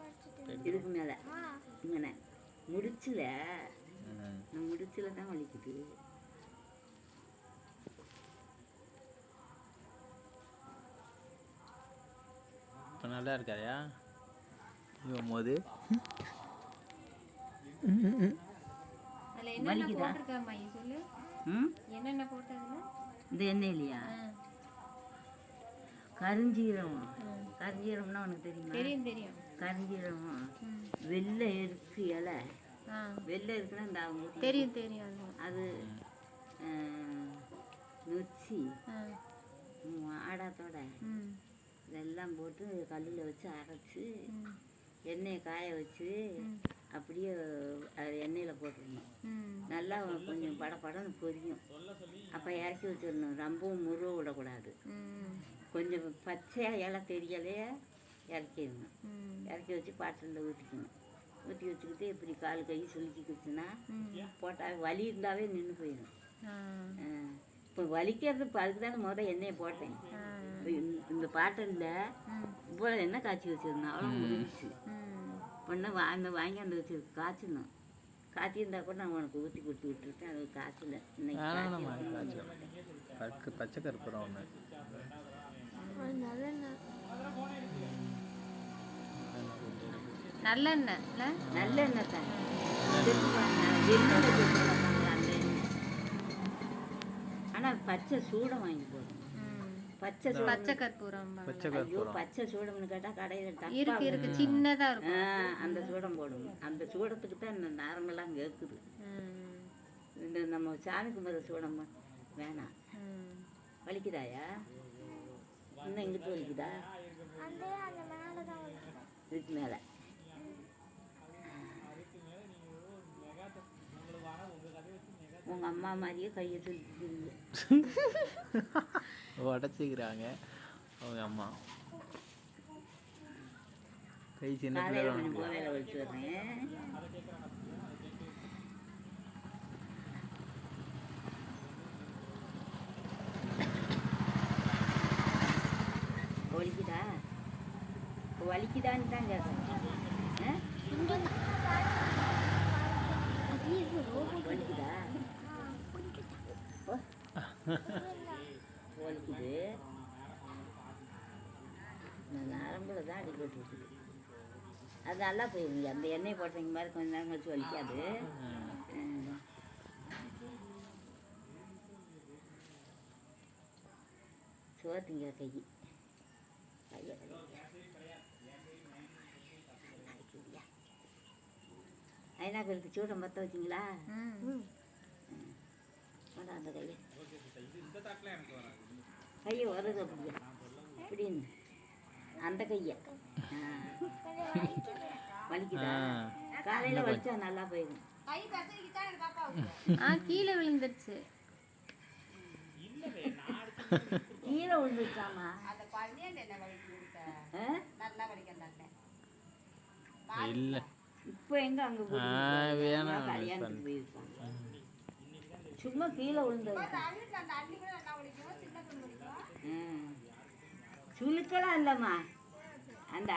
வச்சுட்டு இதுக்கு மேலே. ஆ. இங்கன முடிச்சில. இந்த முடிச்சில தான் வலிக்குது. இப்போ நல்லா இருக்காதா இவன் போது வலிக்குதா? இந்த எண்ணெயிலையா? கருஞ்சீரகம். கருஞ்சீரகம்னா உனக்கு தெரியுமா? தெரியும் தெரியும். கருஞ்சீரகம். ம். வெள்ளை இருக்கு இலை. வெள்ளை இருக்குன்னா இந்த அவங்களுக்கு தெரியும் தெரியும் அது. நொச்சி ஆடாத்தோட. இதெல்லாம் போட்டு கல்லில் வச்சு அரைச்சி எண்ணெயை காய வச்சு. அப்படியே அது எண்ணெயில் போட்டுடணும் ம். நல்லா கொஞ்சம் படபடன்னு பொரியும். அப்போ இறக்கி வச்சிடணும். ரொம்பவும் முருக விடக்கூடாது. ம். கொஞ்சம் பச்சையாக இலை தெரியலையே இறக்கிடணும். ம். இறக்கி வச்சு பாட்டிலில் ஊற்றிக்கணும் ஊற்றி வச்சுக்கிட்டு இப்படி கால் கை சுளுக்கிக்கிச்சுன்னா போட்டால் வலி இருந்தாவே நின்று போயிடும். ஆ. இப்போ வலிக்கிறது இப்போ அதுக்கு தானே முதல் எண்ணெயை போட்டேன். இந்த- ம். இவ்வளோ எண்ணெய் காய்ச்சி வச்சிருந்தேன். அவ்வளோ முடிஞ்சிச்சு. அந்த வாங்கி அந்த வச்சு காய்ச்சணும் காய்ச்சிருந்தா கூட நான் உனக்கு ஊற்றி கொடுத்து விட்டுருக்கேன். அது காய்ச்சல. இன்னைக்கு பச்சை கருப்புறம் ஒன்று நல்லெண்ணெய். நல்லெண்ணெய் தான். ஆனால் பச்சை சூடம் வாங்கி போடணும் பச்சை பச்சை கற்பூரம். பச்சை பச்சை சூடம்னு கேட்டால் கடையில் இருக்கு இருக்கு சின்னதா ஆ இருக்கும் அந்த சூடம் போடணும் அந்த சூடத்துக்கு தான் இந்த நாரமெல்லாம் கேட்குது ம். இந்த நம்ம சாமி கும்பிட்ற சூடம் வேணாம். ம். வலிக்குதாயா? இன்னும் இங்கிட்டு வலிக்குதா? அந்த அந்த மேலே தான் வச்சுட்டேன் இதுக்கு மேலே. உங்கள் அம்மா மாதிரியே கையை தூக்கிட்டு உடச்சிக்கிறாங்க அவங்க அம்மா. கை சின்ன வலிச்சு வர்றேன். வலிக்குதா வலிக்குதான்னு தான் கேட்குறேன் வலிக்குதா வலிக்குது நரம்புல தான் அடிபட்டு இருக்குது அது நல்லா போயிருங்க அந்த எண்ணெய் போட்டீங்க மாதிரி கொஞ்ச நேரம் கழிச்சு வலிக்காது சோத்துங்க கை கையை ஐநா கோயிலுக்கு சூடம் பற்ற வச்சிங்களா? அந்த கையை. கையை வருது அப்படியா. இப்படின்னு அந்த கையை. ஆ. வலிக்குதா? காலையில் வலிச்சா நல்லா போயிடும். ஆ கீழே விழுந்துருச்சு. கீழே விழுந்துச்சாமா இல்லை. இப்போ எங்க அங்க வேணாம்? கல்யாணத்துக்கு போயிருக்காங்க சும்மா கீழே விழுந்தது. சுழுக்கெல்லாம் இல்லைம்மா. அந்த